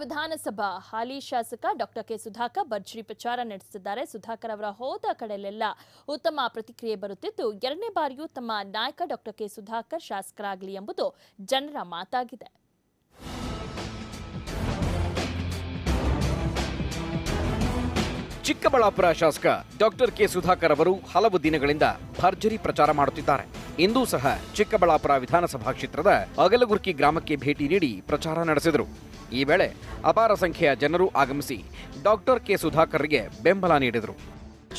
ವಿಧಾನಸಭಾ ಹಾಲಿ ಶಾಸಕ doctor K Sudhakar ಭರ್ಜರಿ ಪ್ರಚಾರ ನಡೆಸಿದ್ದಾರೆ ಸುಧಾಕರ್ ಅವರ ಹೋದ ಕಡೆಯಲ್ಲೆಲ್ಲ ಉತ್ತಮ ಪ್ರತಿಕ್ರಿಯೆ ಬರುತ್ತಿದ್ದು ಎರಡನೇ ಬಾರಿಯೂ ತಮ್ಮ ನಾಯಕ ಡಾಕ್ಟರ್ ಕೆ ಸುಧಾಕರ್ ಶಾಸಕರಾಗಲಿ ಎಂಬುದು ಜನರ ಮಾತಾಗಿದೆ. ಚಿಕ್ಕಬಳ್ಳಾಪುರ ಶಾಸಕ ಡಾಕ್ಟರ್ ಕೆ ಸುಧಾಕರ್ ಅವರು ಹಲವು ದಿನಗಳಿಂದ ಭರ್ಜರಿ ಪ್ರಚಾರ ಮಾಡುತ್ತಿದ್ದಾರೆ. ಇಂದೂ ಸಹ ಚಿಕ್ಕಬಳ್ಳಾಪುರ ವಿಧಾನಸಭಾ ಕ್ಷೇತ್ರದ ಅಗಲಗುರ್ಕಿ ಗ್ರಾಮಕ್ಕೆ ಭೇಟಿ ನೀಡಿ ಪ್ರಚಾರ ನಡೆಸಿದರು. ಈ ವೇಳೆ ಅಪಾರ ಸಂಖ್ಯೆಯ ಜನರು ಆಗಮಿಸಿ ಡಾಕ್ಟರ್ ಕೆ ಸುಧಾಕರ್ಗೆ ಬೆಂಬಲ ನೀಡಿದರು.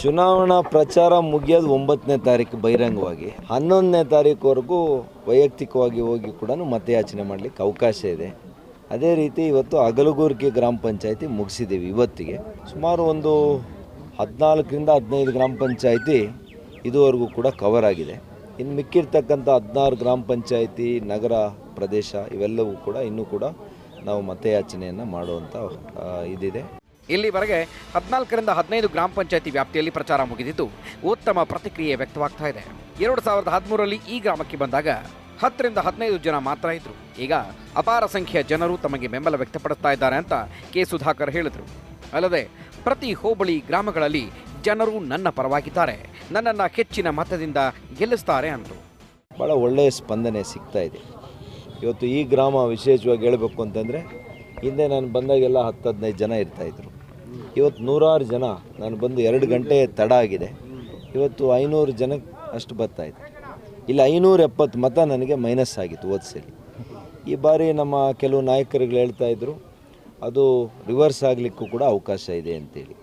ಚುನಾವಣಾ ಪ್ರಚಾರ ಮುಗಿಯೋದು ಒಂಬತ್ತನೇ ತಾರೀಕು ಬಹಿರಂಗವಾಗಿ. ಹನ್ನೊಂದನೇ ತಾರೀಕುವರೆಗೂ ವೈಯಕ್ತಿಕವಾಗಿ ಹೋಗಿ ಕೂಡ ಮತಯಾಚನೆ ಮಾಡಲಿಕ್ಕೆ ಅವಕಾಶ ಇದೆ. ಅದೇ ರೀತಿ ಇವತ್ತು ಅಗಲಗೂರ್ಕಿ ಗ್ರಾಮ ಪಂಚಾಯಿತಿ ಮುಗಿಸಿದ್ದೀವಿ ಇವತ್ತಿಗೆ. ಸುಮಾರು ಒಂದು ಹದಿನಾಲ್ಕರಿಂದ ಹದಿನೈದು ಗ್ರಾಮ ಪಂಚಾಯಿತಿ ಇದುವರೆಗೂ ಕೂಡ ಕವರ್ ಆಗಿದೆ. ಇನ್ನು ಮಿಕ್ಕಿರ್ತಕ್ಕಂಥ ಹದಿನಾರು ಗ್ರಾಮ ಪಂಚಾಯಿತಿ, ನಗರ, ಪ್ರದೇಶ ಇವೆಲ್ಲವೂ ಕೂಡ ಇನ್ನೂ ಕೂಡ ನಾವು ಮತಯಾಚನೆಯನ್ನು ಮಾಡುವಂಥ ಇದಿದೆ. ಇಲ್ಲಿವರೆಗೆ ಹದಿನಾಲ್ಕರಿಂದ ಹದಿನೈದು ಗ್ರಾಮ ಪಂಚಾಯತಿ ವ್ಯಾಪ್ತಿಯಲ್ಲಿ ಪ್ರಚಾರ ಮುಗಿದಿದ್ದು ಉತ್ತಮ ಪ್ರತಿಕ್ರಿಯೆ ವ್ಯಕ್ತವಾಗ್ತಾ ಇದೆ. ಎರಡು ಸಾವಿರದ ಹದಿಮೂರರಲ್ಲಿ ಈ ಗ್ರಾಮಕ್ಕೆ ಬಂದಾಗ ಹತ್ತರಿಂದ ಹದಿನೈದು ಜನ ಮಾತ್ರ ಇದ್ರು. ಈಗ ಅಪಾರ ಸಂಖ್ಯೆಯ ಜನರು ತಮಗೆ ಬೆಂಬಲ ವ್ಯಕ್ತಪಡಿಸ್ತಾ ಇದ್ದಾರೆ ಅಂತ ಕೆ ಸುಧಾಕರ್ ಹೇಳಿದರು. ಅಲ್ಲದೆ ಪ್ರತಿ ಹೋಬಳಿ ಗ್ರಾಮಗಳಲ್ಲಿ ಜನರು ನನ್ನ ಪರವಾಗಿದ್ದಾರೆ ನನ್ನನ್ನು ಹೆಚ್ಚಿನ ಮತದಿಂದ ಗೆಲ್ಲಿಸ್ತಾರೆ ಅಂದರು. ಭಾಳ ಒಳ್ಳೆಯ ಸ್ಪಂದನೆ ಸಿಗ್ತಾ ಇದೆ. ಇವತ್ತು ಈ ಗ್ರಾಮ ವಿಶೇಷವಾಗಿ ಹೇಳಬೇಕು ಅಂತಂದರೆ, ಹಿಂದೆ ನಾನು ಬಂದಾಗೆಲ್ಲ ಹತ್ತು ಹದಿನೈದು ಜನ ಇರ್ತಾಯಿದ್ರು ಇವತ್ತು ನೂರಾರು ಜನ, ನಾನು ಬಂದು ಎರಡು ಗಂಟೆ ತಡ ಆಗಿದೆ. ಇವತ್ತು ಐನೂರು ಜನ ಅಷ್ಟು ಬರ್ತಾಯಿದೆ ಇಲ್ಲಿ, ಐನೂರ ಎಪ್ಪತ್ತು ಮತ ನನಗೆ ಮೈನಸ್ ಆಗಿತ್ತು ಓದಿಸಲಿ. ಈ ಬಾರಿ ನಮ್ಮ ಕೆಲವು ನಾಯಕರುಗಳು ಹೇಳ್ತಾ ಇದ್ದರು ಅದು ರಿವರ್ಸ್ ಆಗಲಿಕ್ಕೂ ಕೂಡ ಅವಕಾಶ ಇದೆ ಅಂತೇಳಿ.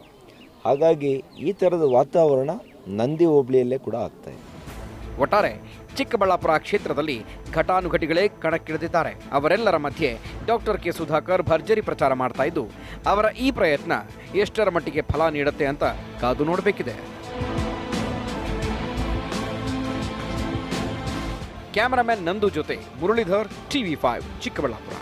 ಹಾಗಾಗಿ ಈ ಥರದ ವಾತಾವರಣ ನಂದಿ ಹೋಬಳಿಯಲ್ಲೇ ಕೂಡ ಆಗ್ತಾಯಿದೆ ಒಟ್ಟಾರೆ ಚಿಕ್ಕಬಳ್ಳಾಪುರ ಕ್ಷೇತ್ರದಲ್ಲಿ ಘಟಾನುಘಟಿಗಳೇ ಕಣಕ್ಕಿಳಿದಿದ್ದಾರೆ. ಅವರೆಲ್ಲರ ಮಧ್ಯೆ ಡಾಕ್ಟರ್ ಕೆ ಸುಧಾಕರ್ ಭರ್ಜರಿ ಪ್ರಚಾರ ಮಾಡ್ತಾ ಅವರ ಈ ಪ್ರಯತ್ನ ಎಷ್ಟರ ಮಟ್ಟಿಗೆ ಫಲ ನೀಡುತ್ತೆ ಅಂತ ಕಾದು ನೋಡಬೇಕಿದೆ. ಕ್ಯಾಮರಾಮನ್ ನಂದು ಜೊತೆ ಮುರಳೀಧರ್, ಟಿವಿ ಫೈವ್, ಚಿಕ್ಕಬಳ್ಳಾಪುರ.